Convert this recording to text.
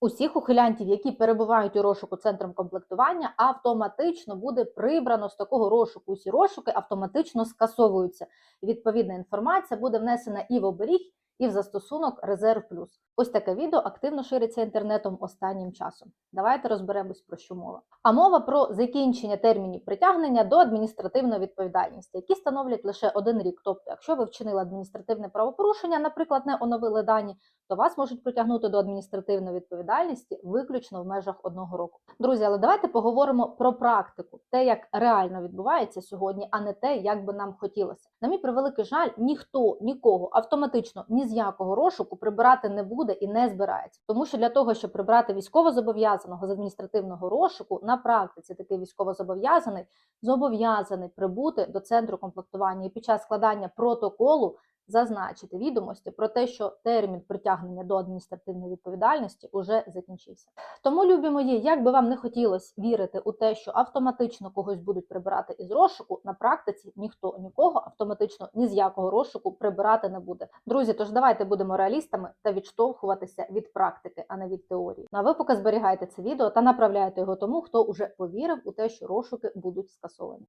Усіх ухилянтів, які перебувають у розшуку центром комплектування, автоматично буде прибрано з такого розшуку. Усі розшуки автоматично скасовуються. Відповідна інформація буде внесена і в оберіг, і в застосунок Резерв Плюс. Ось таке відео активно шириться інтернетом останнім часом. Давайте розберемось про що мова. А мова про закінчення термінів притягнення до адміністративної відповідальності, які становлять лише один рік. Тобто, якщо ви вчинили адміністративне правопорушення, наприклад, не оновили дані, то вас можуть притягнути до адміністративної відповідальності виключно в межах одного року. Друзі, але давайте поговоримо про практику, те, як реально відбувається сьогодні, а не те, як би нам хотілося. На мій превеликий жаль, ніхто нікого автоматично ні з якого розшуку прибирати не буде і не збирається. Тому що для того, щоб прибрати військовозобов'язаного з адміністративного розшуку, на практиці такий військовозобов'язаний зобов'язаний прибути до центру комплектування і під час складання протоколу зазначити відомості про те, що термін притягнення до адміністративної відповідальності уже закінчився. Тому, любі мої, як би вам не хотілося вірити у те, що автоматично когось будуть прибирати із розшуку, на практиці ніхто нікого автоматично ні з якого розшуку прибирати не буде. Друзі, тож давайте будемо реалістами та відштовхуватися від практики, а не від теорії. Ну а ви поки зберігайте це відео та направляйте його тому, хто уже повірив у те, що розшуки будуть скасовані.